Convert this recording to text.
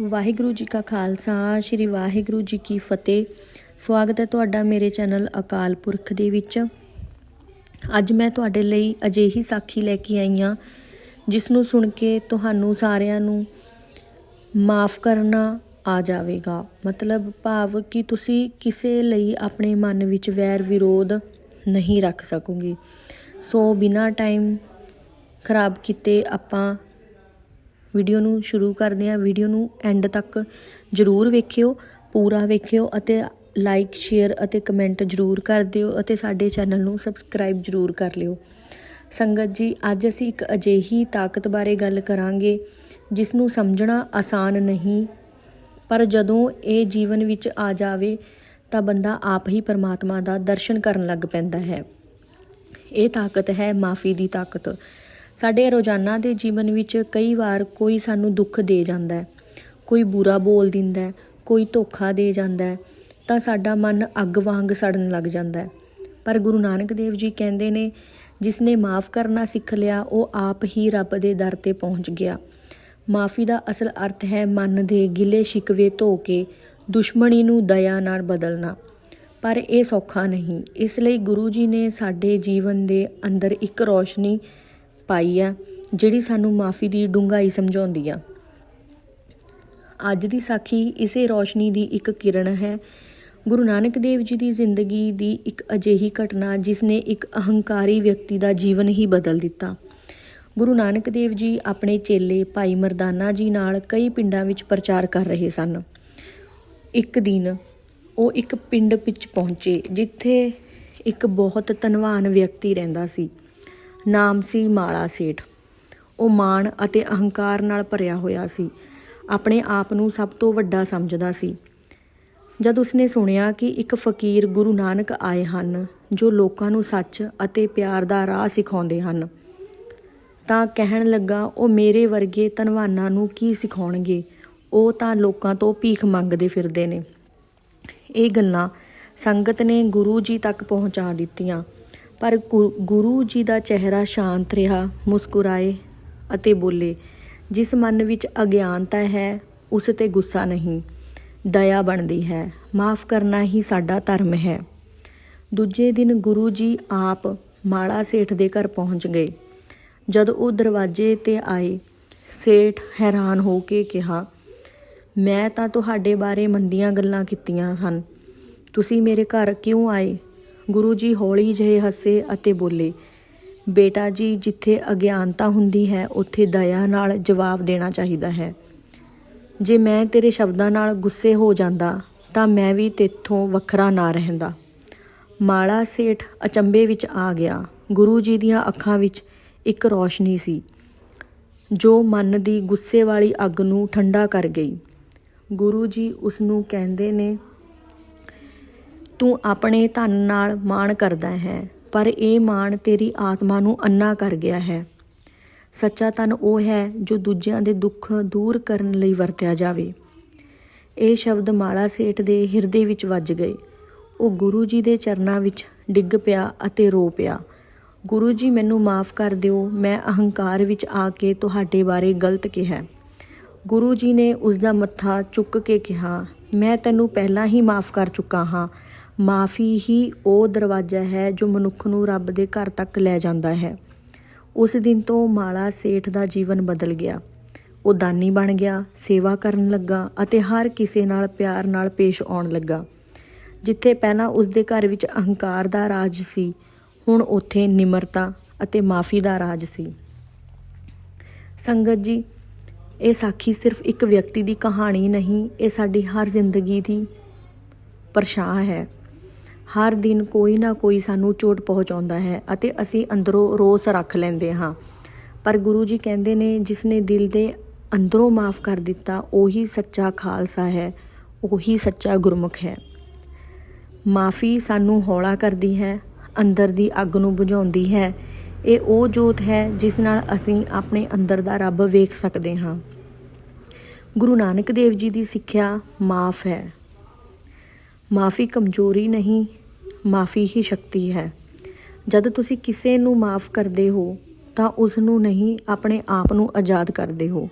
ਵਾਹਿਗੁਰੂ ਜੀ ਕਾ ਖਾਲਸਾ, ਸ੍ਰੀ ਵਾਹਿਗੁਰੂ ਜੀ ਕੀ ਫਤਿਹ। ਸਵਾਗਤ ਹੈ ਤੁਹਾਡਾ ਮੇਰੇ ਚੈਨਲ ਅਕਾਲ ਪੁਰਖ ਦੇ ਵਿੱਚ। ਅੱਜ ਮੈਂ ਤੁਹਾਡੇ ਲਈ ਅਜਿਹੀ ਸਾਖੀ ਲੈ ਕੇ ਆਈ ਹਾਂ, ਜਿਸ ਨੂੰ ਸੁਣ ਕੇ ਤੁਹਾਨੂੰ ਸਾਰਿਆਂ ਨੂੰ ਮਾਫ ਕਰਨਾ ਆ ਜਾਵੇਗਾ। ਮਤਲਬ ਭਾਵ ਕਿ ਤੁਸੀਂ ਕਿਸੇ ਲਈ ਆਪਣੇ ਮਨ ਵਿੱਚ ਵੈਰ ਵਿਰੋਧ ਨਹੀਂ ਰੱਖ ਸਕੋਗੇ। ਸੋ ਬਿਨਾਂ ਟਾਈਮ ਖਰਾਬ ਕੀਤੇ ਆਪਾਂ ਵੀਡੀਓ ਨੂੰ ਸ਼ੁਰੂ ਕਰਦੇ ਹਾਂ। ਵੀਡੀਓ ਨੂੰ ਐਂਡ ਤੱਕ ਜਰੂਰ ਵੇਖਿਓ, ਪੂਰਾ ਵੇਖਿਓ ਅਤੇ ਲਾਈਕ ਸ਼ੇਅਰ ਅਤੇ ਕਮੈਂਟ ਜਰੂਰ ਕਰ ਦਿਓ ਅਤੇ ਸਾਡੇ ਚੈਨਲ ਨੂੰ ਸਬਸਕ੍ਰਾਈਬ ਜਰੂਰ ਕਰ ਲਿਓ। ਸੰਗਤ ਜੀ, ਅੱਜ ਅਸੀਂ ਇੱਕ ਅਜਿਹੀ ਤਾਕਤ ਬਾਰੇ ਗੱਲ ਕਰਾਂਗੇ ਜਿਸ ਨੂੰ ਸਮਝਣਾ ਆਸਾਨ ਨਹੀਂ, ਪਰ ਜਦੋਂ ਇਹ ਜੀਵਨ ਵਿੱਚ ਆ ਜਾਵੇ ਤਾਂ ਬੰਦਾ ਆਪ ਹੀ ਪਰਮਾਤਮਾ ਦਾ ਦਰਸ਼ਨ ਕਰਨ ਲੱਗ ਪੈਂਦਾ ਹੈ। ਇਹ ਤਾਕਤ ਹੈ ਮਾਫੀ ਦੀ ਤਾਕਤ। ਸਾਡੇ ਰੋਜ਼ਾਨਾ ਦੇ ਜੀਵਨ ਵਿੱਚ ਕਈ ਵਾਰ ਕੋਈ ਸਾਨੂੰ ਦੁੱਖ ਦੇ ਜਾਂਦਾ ਹੈ, ਕੋਈ ਬੁਰਾ ਬੋਲ ਦਿੰਦਾ ਹੈ, ਕੋਈ ਧੋਖਾ ਦੇ ਜਾਂਦਾ ਹੈ, ਤਾਂ ਸਾਡਾ ਮਨ ਅੱਗ ਵਾਂਗ ਸੜਨ ਲੱਗ ਜਾਂਦਾ ਹੈ। ਪਰ ਗੁਰੂ ਨਾਨਕ ਦੇਵ ਜੀ ਕਹਿੰਦੇ ਨੇ, ਜਿਸ ਨੇ ਮਾਫ ਕਰਨਾ ਸਿੱਖ ਲਿਆ, ਉਹ ਆਪ ਹੀ ਰੱਬ ਦੇ ਦਰ ਤੇ ਪਹੁੰਚ ਗਿਆ। ਮਾਫੀ ਦਾ ਅਸਲ ਅਰਥ ਹੈ ਮਨ ਦੇ ਗਿਲੇ ਸ਼ਿਕਵੇ ਧੋ ਕੇ, ਦੁਸ਼ਮਣੀ ਨੂੰ ਦਇਆ ਨਾਲ ਬਦਲਣਾ। ਪਰ ਇਹ ਸੌਖਾ ਨਹੀਂ। ਇਸ ਲਈ ਗੁਰੂ ਜੀ ਨੇ ਸਾਡੇ ਜੀਵਨ ਦੇ ਅੰਦਰ ਇੱਕ ਰੋਸ਼ਨੀ ਪਾਈ ਆ, ਜਿਹੜੀ ਸਾਨੂੰ ਮਾਫੀ ਦੀ ਡੂੰਘਾਈ ਸਮਝਾਉਂਦੀ ਆ। ਅੱਜ ਦੀ ਸਾਖੀ ਇਸੇ ਰੋਸ਼ਨੀ ਦੀ ਇੱਕ ਕਿਰਨ ਹੈ। ਗੁਰੂ ਨਾਨਕ ਦੇਵ ਜੀ ਦੀ ਜ਼ਿੰਦਗੀ ਦੀ ਇੱਕ ਅਜਿਹੀ ਘਟਨਾ ਜਿਸ ਨੇ ਇੱਕ ਅਹੰਕਾਰੀ ਵਿਅਕਤੀ ਦਾ ਜੀਵਨ ਹੀ ਬਦਲ ਦਿੱਤਾ। ਗੁਰੂ ਨਾਨਕ ਦੇਵ ਜੀ ਆਪਣੇ ਚੇਲੇ ਭਾਈ ਮਰਦਾਨਾ ਜੀ ਨਾਲ ਕਈ ਪਿੰਡਾਂ ਵਿੱਚ ਪ੍ਰਚਾਰ ਕਰ ਰਹੇ ਸਨ। ਇੱਕ ਦਿਨ ਉਹ ਇੱਕ ਪਿੰਡ ਵਿੱਚ ਪਹੁੰਚੇ, ਜਿੱਥੇ ਇੱਕ ਬਹੁਤ ਧਨਵਾਨ ਵਿਅਕਤੀ ਰਹਿੰਦਾ ਸੀ। ਨਾਮ ਸੀ ਮਾਲਾ ਸੇਠ। ਉਹ ਮਾਣ ਅਤੇ ਅਹੰਕਾਰ ਨਾਲ ਭਰਿਆ ਹੋਇਆ ਸੀ। ਆਪਣੇ ਆਪ ਨੂੰ ਸਭ ਤੋਂ ਵੱਡਾ ਸਮਝਦਾ ਸੀ। ਜਦ ਉਸਨੇ ਸੁਣਿਆ ਕਿ ਇੱਕ ਫਕੀਰ ਗੁਰੂ ਨਾਨਕ ਆਏ ਹਨ, ਜੋ ਲੋਕਾਂ ਨੂੰ ਸੱਚ ਅਤੇ ਪਿਆਰ ਦਾ ਰਾਹ ਸਿਖਾਉਂਦੇ ਹਨ, ਤਾਂ ਕਹਿਣ ਲੱਗਾ, ਉਹ ਮੇਰੇ ਵਰਗੇ ਧਨਵਾਨਾਂ ਨੂੰ ਕੀ ਸਿਖਾਉਣਗੇ? ਉਹ ਤਾਂ ਲੋਕਾਂ ਤੋਂ ਭੀਖ ਮੰਗਦੇ ਫਿਰਦੇ ਨੇ। ਇਹ ਗੱਲਾਂ ਸੰਗਤ ਨੇ ਗੁਰੂ ਜੀ ਤੱਕ ਪਹੁੰਚਾ ਦਿੱਤੀਆਂ। ਪਰ ਗੁ- ਗੁਰੂ ਜੀ ਦਾ ਚਿਹਰਾ ਸ਼ਾਂਤ ਰਿਹਾ, ਮੁਸਕਰਾਏ ਅਤੇ ਬੋਲੇ, ਜਿਸ ਮਨ ਵਿੱਚ ਅਗਿਆਨਤਾ ਹੈ, ਉਸ ਤੇ ਗੁੱਸਾ ਨਹੀਂ। ਦਇਆ ਬਣਦੀ ਹੈ। ਮਾਫ ਕਰਨਾ ਹੀ ਸਾਡਾ ਧਰਮ ਹੈ। ਦੂਜੇ ਦਿਨ ਗੁਰੂ ਜੀ ਆਪ ਮਾਲਾ ਸੇਠ ਦੇ ਘਰ ਪਹੁੰਚ ਗਏ। ਜਦ ਉਹ ਦਰਵਾਜ਼ੇ ਤੇ ਆਏ, ਸੇਠ ਹੈਰਾਨ ਹੋ ਕੇ ਕਿਹਾ, ਮੈਂ ਤਾਂ ਤੁਹਾਡੇ ਬਾਰੇ ਮੰਦੀਆਂ ਗੱਲਾਂ ਕੀਤੀਆਂ ਹਨ ਤੁਸੀਂ ਮੇਰੇ ਘਰ ਕਿਉਂ ਆਏ? ਗੁਰੂ ਜੀ ਹੌਲੀ ਜਿਹੇ ਹੱਸੇ ਅਤੇ ਬੋਲੇ, ਬੇਟਾ ਜੀ, ਜਿੱਥੇ ਅਗਿਆਨਤਾ ਹੁੰਦੀ ਹੈ, ਉੱਥੇ ਦਇਆ ਨਾਲ ਜਵਾਬ ਦੇਣਾ ਚਾਹੀਦਾ ਹੈ। ਜੇ ਮੈਂ ਤੇਰੇ ਸ਼ਬਦਾਂ ਨਾਲ ਗੁੱਸੇ ਹੋ ਜਾਂਦਾ, ਤਾਂ ਮੈਂ ਵੀ ਤੇਥੋਂ ਵੱਖਰਾ ਨਾ ਰਹਿੰਦਾ। ਮਾਲਾ ਸੇਠ ਅਚੰਬੇ ਵਿੱਚ ਆ ਗਿਆ। ਗੁਰੂ ਜੀ ਦੀਆਂ ਅੱਖਾਂ ਵਿੱਚ ਇੱਕ ਰੌਸ਼ਨੀ ਸੀ, ਜੋ ਮਨ ਦੀ ਗੁੱਸੇ ਵਾਲੀ ਅੱਗ ਨੂੰ ਠੰਡਾ ਕਰ ਗਈ। ਗੁਰੂ ਜੀ ਉਸ ਨੂੰ ਕਹਿੰਦੇ ਨੇ ਤੂੰ ਆਪਣੇ ਧਨ ਨਾਲ ਮਾਣ ਕਰਦਾ ਹੈ, ਪਰ ਇਹ ਮਾਣ ਤੇਰੀ ਆਤਮਾ ਨੂੰ ਅੰਨਾ ਕਰ ਗਿਆ ਹੈ। ਸੱਚਾ ਧਨ ਉਹ ਹੈ ਜੋ ਦੂਜਿਆਂ ਦੇ ਦੁੱਖ ਦੂਰ ਕਰਨ ਲਈ ਵਰਤਿਆ ਜਾਵੇ। ਇਹ ਸ਼ਬਦ ਮਾਲਾ ਸੇਠ ਦੇ ਹਿਰਦੇ ਵਿੱਚ ਵੱਜ ਗਏ। ਉਹ ਗੁਰੂ ਜੀ ਦੇ ਚਰਨਾਂ ਵਿੱਚ ਡਿੱਗ ਪਿਆ ਅਤੇ ਰੋ ਪਿਆ। ਗੁਰੂ ਜੀ, ਮੈਨੂੰ ਮਾਫ ਕਰ ਦਿਓ, ਮੈਂ ਅਹੰਕਾਰ ਵਿੱਚ ਆ ਕੇ ਤੁਹਾਡੇ ਬਾਰੇ ਗਲਤ ਕਿਹਾ। ਗੁਰੂ ਜੀ ਨੇ ਉਸ ਦਾ ਮੱਥਾ ਚੁੱਕ ਕੇ ਕਿਹਾ, ਮੈਂ ਤੈਨੂੰ ਪਹਿਲਾਂ ਹੀ ਮਾਫ ਕਰ ਚੁੱਕਾ ਹਾਂ ਮਾਫੀ ਹੀ ਉਹ ਦਰਵਾਜ਼ਾ ਹੈ ਜੋ ਮਨੁੱਖ ਨੂੰ ਰੱਬ ਦੇ ਘਰ ਤੱਕ ਲੈ ਜਾਂਦਾ ਹੈ। ਉਸ ਦਿਨ ਤੋਂ ਮਾਲਾ ਸੇਠ ਦਾ ਜੀਵਨ ਬਦਲ ਗਿਆ। ਉਹ ਦਾਨੀ ਬਣ ਗਿਆ, ਸੇਵਾ ਕਰਨ ਲੱਗਾ ਅਤੇ ਹਰ ਕਿਸੇ ਨਾਲ ਪਿਆਰ ਨਾਲ ਪੇਸ਼ ਆਉਣ ਲੱਗਾ। ਜਿੱਥੇ ਪਹਿਲਾਂ ਉਸ ਦੇ ਘਰ ਵਿੱਚ ਅਹੰਕਾਰ ਦਾ ਰਾਜ ਸੀ, ਹੁਣ ਉੱਥੇ ਨਿਮਰਤਾ ਅਤੇ ਮਾਫੀ ਦਾ ਰਾਜ ਸੀ। ਸੰਗਤ ਜੀ, ਇਹ ਸਾਖੀ ਸਿਰਫ ਇੱਕ ਵਿਅਕਤੀ ਦੀ ਕਹਾਣੀ ਨਹੀਂ, ਇਹ ਸਾਡੀ ਹਰ ਜ਼ਿੰਦਗੀ ਦੀ ਪਰਛਾਂ ਹੈ। ਹਰ ਦਿਨ ਕੋਈ ਨਾ ਕੋਈ ਸਾਨੂੰ ਚੋਟ ਪਹੁੰਚਾਉਂਦਾ ਹੈ ਅਤੇ ਅਸੀਂ ਅੰਦਰੋਂ ਰੋਸ ਰੱਖ ਲੈਂਦੇ ਹਾਂ। ਪਰ ਗੁਰੂ ਜੀ ਕਹਿੰਦੇ ਨੇ ਜਿਸ ਨੇ ਦਿਲ ਦੇ ਅੰਦਰੋਂ ਮਾਫ ਕਰ ਦਿੱਤਾ, ਉਹੀ ਸੱਚਾ ਖਾਲਸਾ ਹੈ, ਉਹੀ ਸੱਚਾ ਗੁਰਮੁਖ ਹੈ। ਮਾਫੀ ਸਾਨੂੰ ਹੌਲਾ ਕਰਦੀ ਹੈ, ਅੰਦਰ ਦੀ ਅੱਗ ਨੂੰ ਬੁਝਾਉਂਦੀ ਹੈ। ਇਹ ਉਹ ਜੋਤ ਹੈ, ਜਿਸ ਨਾਲ ਅਸੀਂ ਆਪਣੇ ਅੰਦਰ ਦਾ ਰੱਬ ਵੇਖ ਸਕਦੇ ਹਾਂ। ਗੁਰੂ ਨਾਨਕ ਦੇਵ ਜੀ ਦੀ ਸਿੱਖਿਆ ਮਾਫ ਹੈ। ਮਾਫੀ ਕਮਜ਼ੋਰੀ ਨਹੀਂ ਮਾਫੀ ਹੀ ਸ਼ਕਤੀ ਹੈ। ਜਦ ਤੁਸੀਂ ਕਿਸੇ ਨੂੰ ਮਾਫ ਕਰਦੇ ਹੋ, ਤਾਂ ਉਸ ਨੂੰ ਨਹੀਂ, ਆਪਣੇ ਆਪ ਨੂੰ ਆਜ਼ਾਦ ਕਰਦੇ ਹੋ।